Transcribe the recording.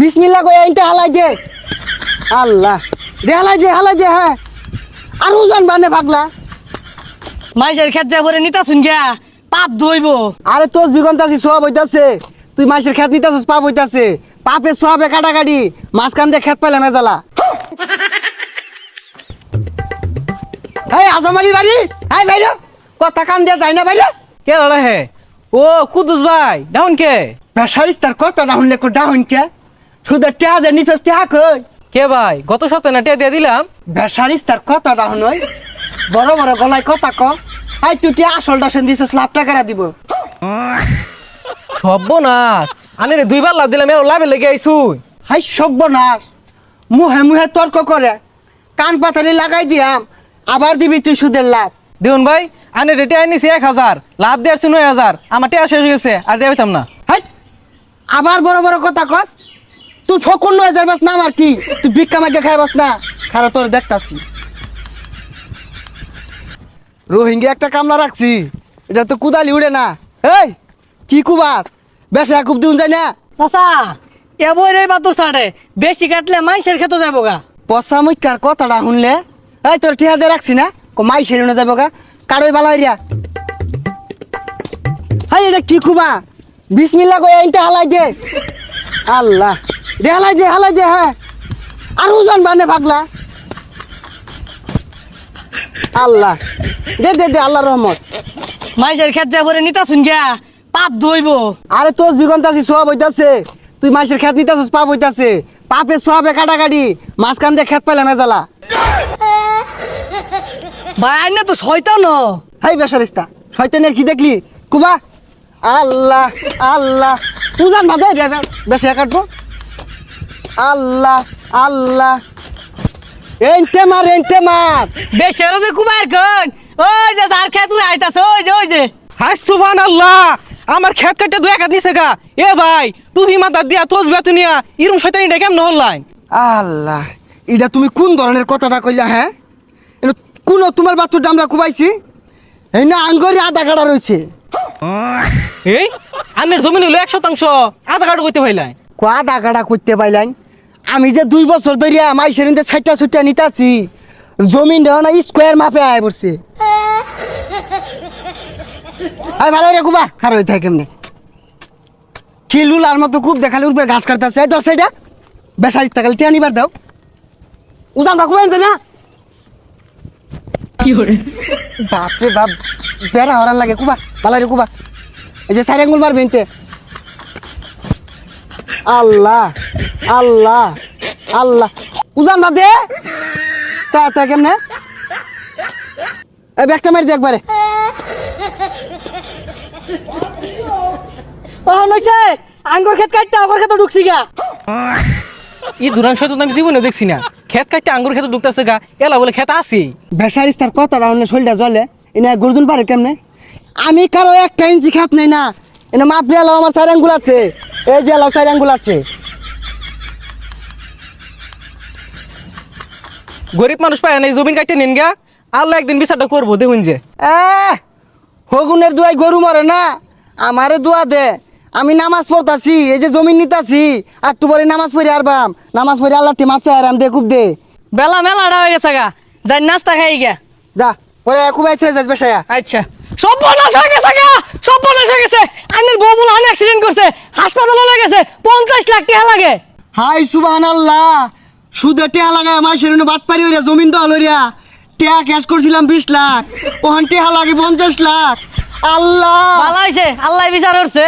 বিসমিল্লা কই আইনতে হালাই দে। আল্লাহ। দে হালাই দে হালাই দে হ্যাঁ। আর ওজন বানে পাগলা। মাইসের খেত যা করে নিতা শুন গিয়া পাপ ধইব। আরে তোস বিগন্তাছি সোয়াব হইতাছে। তুই মাছের খেত নিতাছিস পাপ হইতাছে। পাপে সোয়াবে কাটাকাটি মাঝখান দিয়ে খেত পাইলে মেজালা। এই আজমারি বাড়ি? এই বাইরে। কথা কান দিয়ে যায় না বাইরে। কে লড়া হে? ও কুদুস ভাই ডাউন কে? বেসারিস তার কথা না শুনলে কো ডাউন কে? শুধু টেয়া যে নিচে টেয়া কই? কে ভাই? গত সপ্তাহে না টিয়া দিয়ে দিলাম। বেসারিস তার কথা ডাউন হই বড় বড় গলায় কথা ক আই তুই টিয়া আসলটা সেন দিছিস লাভ টাকা দিব? সর্বনাশ। আনে রে দুইবার লাভ দিলাম এর লাভে লেগে আইসুই। হাই সর্বনাশ। মুহে মুহে তর্ক করে। কান পাতালি লাগাই দিয়াম। আবার দিবি তুই সুদের লাভ। দেখুন ভাই আনে রে টিয়া নিছি এক হাজার। লাভ দিয়ে আসছে নয় হাজার। আমার টিয়া শেষ হয়ে গেছে আর পাইতাম না। হাই আবার বড় বড় কথা কস। তুই ফকুন নয় যাইবাস না আমার কি? তুই ভিক্ষা মাগে খাইবাস না? খারা তোর দেখতাছি। রোহিঙ্গা একটা কামলা রাখছি। এটা তো কুদালি উড়ে না। এই কি কুবাস? বেশ একুব দিউন যাই না? চাচা এবই রে বাতো সাড়ে বেশি কাটলে মাইসের খেতে যাব গা। পচা মুখার কথাটা শুনলে? এই তোর টিহা দিয়ে রাখছি না? কো মাই সেরে না যাব গা। কারোই বালা হইয়া হাই এটা কি কুবা? বিসমিল্লা কই আইনতে হালাই দে। আল্লাহ। দে হালাই দে হালাই দে হ্যাঁ। আর ওজন বানে পাগলা আল্লাহ। দে দে দে আল্লাহ রহমত। মাইসের খেত যা করে নিতা শুন গিয়া পাপ ধইব। আরে তোস বিগন্তাছি সোয়াব হইতাছে। তুই মাছের খেত নিতাছিস পাপ হইতাছে। পাপে সোয়াবে কাটাকাটি মাঝখান দিয়ে খেত পাইলে মেজালা ভাই আইনে তো শয়তান। হাই বেসারিস্তা শয়তানের কি দেখলি? কুবা? আল্লাহ আল্লাহ। উজান বাদে বেশি কাটবো। আল্লাহ আল্লাহ। এনতে মার এনতে মার। বেশি আর যে কুমার কন ওই যে যার খেত তুই আইতাছ ওই যে ওই যে। হাই সুবান আল্লাহ আমার খেত কাটতে দুই একাত নিছে গা। এ ভাই টুপি মাথা দিয়া তোজ বেতুনিয়া ইরম শয়তানি ডেকে কেমন হল্লাই আল্লাহ এটা তুমি কোন ধরনের কথাটা কইলা হ্যাঁ? এনো কোন তোমার বাচ্চুর ডামরা কুবাইছি? এই না আঙ্গরি আধা কাটা রয়েছে এই আনের জমিন হইল এক শতাংশ। আধা কাটো করতে পাইলাই কো আধা কাটা করতে পাইলাম আমি যে দুই বছর ধরিয়া মাইসের ছাইটা ছুটটা নিতাছি জমিন দেওয়া না স্কোয়ার মাপে আয় পড়ছে। আয় ভালো রে কুবা খার হয়ে থাকে কেমনে? কি লুলার মতো খুব দেখালে উপরে ঘাস কাটতেছে? এই দশ সাইডা বেসারি টাকালে টিয়া নিবার দাও। উজান রাখবেন যে না। বাপরে বাপ বেড়া হরান লাগে কুবা ভালো রে কুবা এই যে সাইড আঙ্গুল মারবেন তে। আল্লাহ। আল্লাহ আল্লাহ। উজান বাদে চা তা কেমনে? এই ব্যাগটা মারি দে একবারে। ও নইছে আঙ্গুর খেত কাটতে অগর খেতে ঢুকছি গা। ই দুরান শয়তান আমি জীবনে দেখছি না। খেত কাটতে আঙ্গুর খেতে ঢুকতেছে গা। এলা বলে খেত আছে ভেসারিস তার কথাটা অন্য শরীরটা জলে এনে গর্জন পারে কেমনে? আমি কারও একটা ইঞ্চি খাত নেই না। এনে মাপ দিয়ে আমার চার আঙ্গুল আছে। এই যে এলাও চার আঙ্গুল আছে। গরিব মানুষ পায় না এই জমিন কাটতে নিন গা। আল্লাহ একদিন বিচারটা করব দেখুন যে। হগুনের দুয়াই গরু মরে না? আমারে দোয়া দে। আমি নামাজ পড়তাছি এই যে জমিন নিতাছি আর তু পরে নামাজ পড়ি আর বাম নামাজ পড়ি আল্লাহ মাপ চাই আরাম দে খুব দে। বেলা মেলাটা হয়ে গেছে গা। যাই নাস্তা খাই গা যা পরে খুব আইছে যাস বেসায়া। আচ্ছা। সব বনাশ হয়ে গেছে গা সব বনাশ হয়ে গেছে। আইনের বউ বলে আইন অ্যাক্সিডেন্ট করছে হাসপাতালে লয়ে গেছে পঞ্চাশ লাখ টাকা লাগে। হাই সুবাহান আল্লাহ সুদে টেহা লাগায় আমার সেরুন বাট পারি ওরিয়া জমিন দল ওরিয়া টেহা ক্যাশ করছিলাম বিশ লাখ, ওখান টেহা লাগে পঞ্চাশ লাখ। আল্লাহ! ভালো হয়েছে আল্লাহ বিচার করছে।